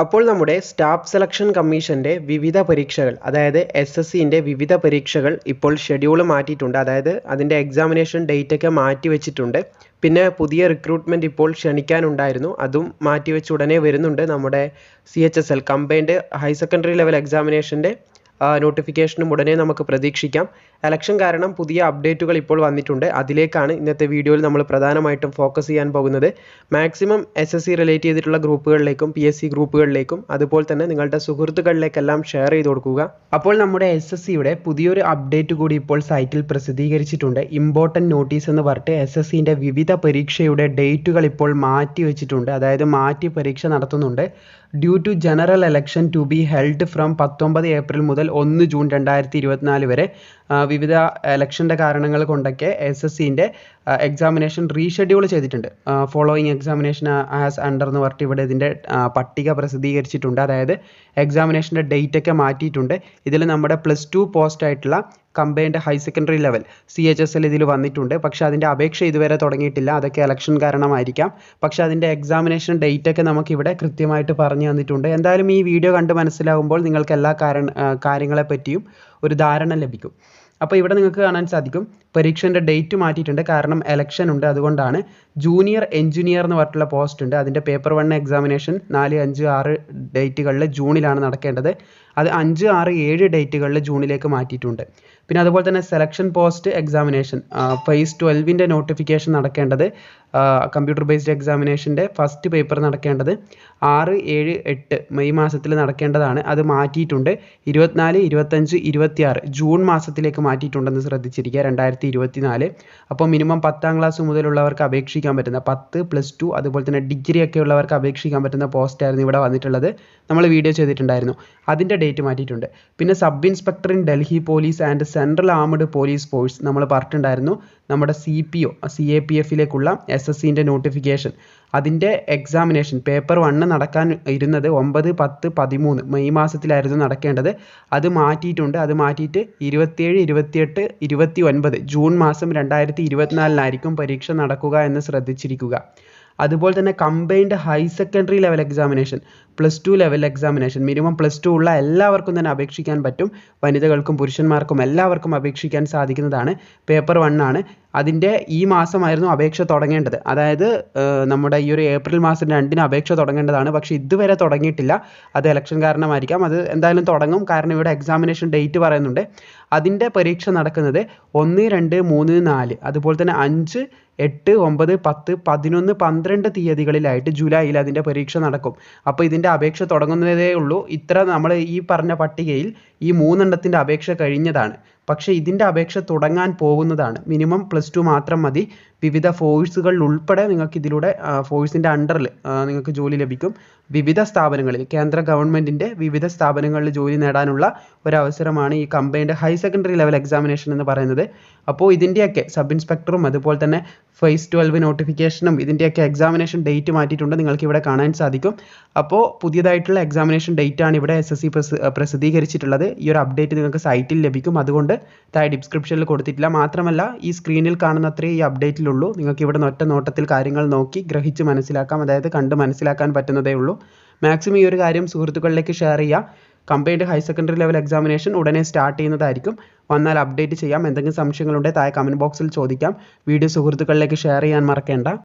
അപ്പോൾ നമ്മുടെ staff selection കമ്മീഷന്റെ വിവിധ പരീക്ഷകൾ അതായത് എസ് എസ് സിന്റെ വിവിധ പരീക്ഷകൾ ഇപ്പോൾ ഷെഡ്യൂൾ മാറ്റിയിട്ടുണ്ട്. അതായത് അതിന്റെ എക്സാമിനേഷൻ ഡേറ്റ് ഒക്കെ മാറ്റി വെച്ചിട്ടുണ്ട്. പിന്നെ പുതിയ റിക്രൂട്ട്മെന്റ് ഇപ്പോൾ ക്ഷണിക്കാനുണ്ടായിരുന്നു. അതും മാറ്റി വെച്ച് ഉടനെ വരുന്നുണ്ട് നമ്മുടെ C H S L combined higher secondary level എക്സാമിനേഷന്റെ നോട്ടിഫിക്കേഷനും ഉടനെ നമുക്ക് പ്രതീക്ഷിക്കാം. എലക്ഷൻ കാരണം പുതിയ അപ്ഡേറ്റുകൾ ഇപ്പോൾ വന്നിട്ടുണ്ട്. അതിലേക്കാണ് ഇന്നത്തെ വീഡിയോയിൽ നമ്മൾ പ്രധാനമായിട്ടും ഫോക്കസ് ചെയ്യാൻ പോകുന്നത്. Maximum S S C relate ചെയ്തിട്ടുള്ള ഗ്രൂപ്പുകളിലേക്കും പി എസ് സി ഗ്രൂപ്പുകളിലേക്കും അതുപോലെ തന്നെ നിങ്ങളുടെ സുഹൃത്തുക്കളിലേക്കെല്ലാം ഷെയർ ചെയ്ത് കൊടുക്കുക. അപ്പോൾ നമ്മുടെ എസ് എസ് സിയുടെ പുതിയൊരു അപ്ഡേറ്റ് കൂടി ഇപ്പോൾ സൈറ്റിൽ പ്രസിദ്ധീകരിച്ചിട്ടുണ്ട്. ഇമ്പോർട്ടന്റ് നോട്ടീസ് എന്ന് പറഞ്ഞിട്ട് എസ് എസ് സിന്റെ വിവിധ പരീക്ഷയുടെ ഡേറ്റുകൾ ഇപ്പോൾ മാറ്റി വെച്ചിട്ടുണ്ട്. അതായത് മാറ്റി പരീക്ഷ നടത്തുന്നുണ്ട്. Due to general election to be held from പത്തൊമ്പത് ഏപ്രിൽ മുതൽ ഒന്ന് ജൂൺ രണ്ടായിരത്തി ഇരുപത്തിനാല് വരെ വിവിധ എലക്ഷന്റെ കാരണങ്ങൾ കൊണ്ടൊക്കെ എസ് എസ് സിന്റെ എക്സാമിനേഷൻ റീഷെഡ്യൂൾ ചെയ്തിട്ടുണ്ട്. ഫോളോയിങ് എക്സാമിനേഷൻ ആസ് അണ്ടർ എന്ന് പറഞ്ഞിട്ട് ഇവിടെ ഇതിന്റെ പട്ടിക പ്രസിദ്ധീകരിച്ചിട്ടുണ്ട്. അതായത് എക്സാമിനേഷന്റെ ഡേറ്റ് ഒക്കെ മാറ്റിയിട്ടുണ്ട്. ഇതിൽ നമ്മുടെ പ്ലസ് ടു പോസ്റ്റ് ആയിട്ടുള്ള combined higher secondary level C H S L ഇതിൽ വന്നിട്ടുണ്ട്. പക്ഷേ അതിന്റെ അപേക്ഷ ഇതുവരെ തുടങ്ങിയിട്ടില്ല. അതൊക്കെ ഇലക്ഷൻ കാരണമായിരിക്കാം. പക്ഷേ അതിന്റെ എക്സാമിനേഷൻ ഡേറ്റ് ഒക്കെ നമുക്കിവിടെ കൃത്യമായിട്ട് പറഞ്ഞു തന്നിട്ടുണ്ട്. എന്തായാലും ഈ വീഡിയോ കണ്ട് മനസ്സിലാകുമ്പോൾ നിങ്ങൾക്ക് എല്ലാ കാരണ കാര്യങ്ങളെ പറ്റിയും ഒരു ധാരണ ലഭിക്കും. അപ്പോൾ ഇവിടെ നിങ്ങൾക്ക് കാണാൻ സാധിക്കും. പരീക്ഷന്റെ ഡേറ്റ് മാറ്റിയിട്ടുണ്ട്. കാരണം എലക്ഷൻ ഉണ്ട്. അതുകൊണ്ടാണ് ജൂനിയർ എഞ്ചിനീയർ എന്ന് പറഞ്ഞിട്ടുള്ള പോസ്റ്റ് ഉണ്ട്. അതിന്റെ പേപ്പർ വൺ എക്സാമിനേഷൻ നാല് അഞ്ച് ആറ് ഡേറ്റുകളിൽ ജൂണിലാണ് നടക്കേണ്ടത്. അത് അഞ്ച് ആറ് ഏഴ് ഡേറ്റുകളിൽ ജൂണിലേക്ക് മാറ്റിയിട്ടുണ്ട്. പിന്നെ അതുപോലെ തന്നെ സെലക്ഷൻ പോസ്റ്റ് എക്സാമിനേഷൻ ഫേസ് ട്വൽവിന്റെ നോട്ടിഫിക്കേഷൻ നടക്കേണ്ടത് കമ്പ്യൂട്ടർ ബേസ്ഡ് എക്സാമിനേഷന്റെ ഫസ്റ്റ് പേപ്പർ നടക്കേണ്ടത് ആറ് ഏഴ് എട്ട് മെയ് മാസത്തിൽ നടക്കേണ്ടതാണ്. അത് മാറ്റിയിട്ടുണ്ട്. ഇരുപത്തിനാല് ഇരുപത്തഞ്ച് ഇരുപത്തിയാറ് ജൂൺ മാസത്തിലേക്ക് മാറ്റിയിട്ടുണ്ടെന്ന് ശ്രദ്ധിച്ചിരിക്കുക രണ്ടായിരത്തി ഇരുപത്തിനാല് അപ്പോൾ മിനിമം പത്താം ക്ലാസ് മുതലുള്ളവർക്ക് അപേക്ഷിക്കാൻ പറ്റുന്ന പത്ത് പ്ലസ് ടു അതുപോലെ തന്നെ ഡിഗ്രി ഒക്കെ ഉള്ളവർക്ക് അപേക്ഷിക്കാൻ പറ്റുന്ന പോസ്റ്റായിരുന്നു ഇവിടെ വന്നിട്ടുള്ളത്. നമ്മൾ വീഡിയോ ചെയ്തിട്ടുണ്ടായിരുന്നു. അതിന്റെ ഡേറ്റ് മാറ്റിയിട്ടുണ്ട്. പിന്നെ sub inspector in Delhi police and central armed police force നമ്മൾ പറഞ്ഞിട്ടുണ്ടായിരുന്നു. നമ്മുടെ C P O C A P എഫിലേക്കുള്ള S S സിന്റെ നോട്ടിഫിക്കേഷൻ അതിന്റെ എക്സാമിനേഷൻ പേപ്പർ വണ്ണ് നടക്കാൻ ഇരുന്നത് ഒമ്പത് പത്ത് പതിമൂന്ന് മെയ് മാസത്തിലായിരുന്നു നടക്കേണ്ടത്. അത് മാറ്റിയിട്ടുണ്ട്. അത് മാറ്റിയിട്ട് ഇരുപത്തിയേഴ് ഇരുപത്തിയെട്ട് ഇരുപത്തി ഒൻപത് ജൂൺ മാസം രണ്ടായിരത്തി ഇരുപത്തിനാലിനായിരിക്കും പരീക്ഷ നടക്കുക എന്ന് ശ്രദ്ധിച്ചിരിക്കുക. അതുപോലെ തന്നെ combined higher secondary level examination plus two level examination minimum plus two ഉള്ള എല്ലാവർക്കും തന്നെ അപേക്ഷിക്കാൻ പറ്റും. വനിതകൾക്കും പുരുഷന്മാർക്കും എല്ലാവർക്കും അപേക്ഷിക്കാൻ സാധിക്കുന്നതാണ്. പേപ്പർ വൺ ആണ്. അതിന്റെ ഈ മാസമായിരുന്നു അപേക്ഷ തുടങ്ങേണ്ടത്. അതായത് നമ്മുടെ ഈ ഒരു ഏപ്രിൽ മാസം രണ്ടിന് അപേക്ഷ തുടങ്ങേണ്ടതാണ്. പക്ഷേ ഇതുവരെ തുടങ്ങിയിട്ടില്ല. അത് ഇലക്ഷൻ കാരണമായിരിക്കാം. അത് എന്തായാലും തുടങ്ങും. കാരണം ഇവിടെ എക്സാമിനേഷൻ ഡേറ്റ് പറയുന്നുണ്ട്. അതിന്റെ പരീക്ഷ നടക്കുന്നത് ഒന്ന് രണ്ട് മൂന്ന് നാല്. അതുപോലെ തന്നെ അഞ്ച് എട്ട് ഒമ്പത് പത്ത് പതിനൊന്ന് പന്ത്രണ്ട് തീയതികളിലായിട്ട് ജൂലൈയിൽ അതിന്റെ പരീക്ഷ നടക്കും. അപ്പോൾ ഇതിന്റെ അപേക്ഷ തുടങ്ങുന്നതേ ഉള്ളൂ. ഇത്ര നമ്മൾ ഈ പറഞ്ഞ പട്ടികയിൽ ഈ മൂന്നെണ്ണത്തിന്റെ അപേക്ഷ കഴിഞ്ഞതാണ്. പക്ഷേ ഇതിന്റെ അപേക്ഷ തുടങ്ങാൻ പോകുന്നതാണ്. മിനിമം പ്ലസ് ടു മാത്രം മതി. വിവിധ ഫോഴ്സുകളിൽ ഉൾപ്പെടെ നിങ്ങൾക്ക് ഇതിലൂടെ ഫോഴ്സിന്റെ അണ്ടറിൽ നിങ്ങൾക്ക് ജോലി ലഭിക്കും. വിവിധ സ്ഥാപനങ്ങളിൽ കേന്ദ്ര ഗവൺമെന്റിന്റെ വിവിധ സ്ഥാപനങ്ങളിൽ ജോലി നേടാനുള്ള ഒരവസരമാണ് ഈ combined higher secondary level examination എന്ന് പറയുന്നത്. അപ്പോൾ ഇതിന്റെയൊക്കെ സബ് ഇൻസ്പെക്ടറും അതുപോലെ തന്നെ ഫേസ് ട്വൽവ് നോട്ടിഫിക്കേഷനും ഇതിന്റെയൊക്കെ എക്സാമിനേഷൻ ഡേറ്റ് മാറ്റിയിട്ടുണ്ട്. നിങ്ങൾക്ക് ഇവിടെ കാണാൻ സാധിക്കും. അപ്പോൾ പുതിയതായിട്ടുള്ള എക്സാമിനേഷൻ ഡേറ്റ് ആണ് ഇവിടെ എസ് എസ് സി പ്രസിദ്ധീകരിച്ചിട്ടുള്ളത്. ഈ ഒരു അപ്ഡേറ്റ് നിങ്ങൾക്ക് സൈറ്റിൽ ലഭിക്കും. അതുകൊണ്ട് താഴെ ഡിസ്ക്രിപ്ഷനിൽ കൊടുത്തിട്ടില്ല. മാത്രമല്ല ഈ സ്ക്രീനിൽ കാണുന്ന ഈ ഈ അപ്ഡേറ്റിലുള്ളൂ നിങ്ങൾക്ക് ഇവിടെ ഒറ്റ നോട്ടത്തിൽ കാര്യങ്ങൾ നോക്കി ഗ്രഹിച്ച് മനസ്സിലാക്കാം. അതായത് കണ്ട് മനസ്സിലാക്കാൻ പറ്റുന്നതേ ഉള്ളൂ. മാക്സിമം ഈ ഒരു കാര്യം സുഹൃത്തുക്കളിലേക്ക് ഷെയർ ചെയ്യുക combined higher secondary level examination ഉടനെ സ്റ്റാർട്ട് ചെയ്യുന്നതായിരിക്കും. വന്നാൽ അപ്ഡേറ്റ് ചെയ്യാം. എന്തെങ്കിലും സംശയങ്ങളുണ്ടെങ്കിൽ താഴെ കമന്റ് ബോക്സിൽ ചോദിക്കാം. വീഡിയോ സുഹൃത്തുക്കളിലേക്ക് ഷെയർ ചെയ്യാൻ മറക്കേണ്ട.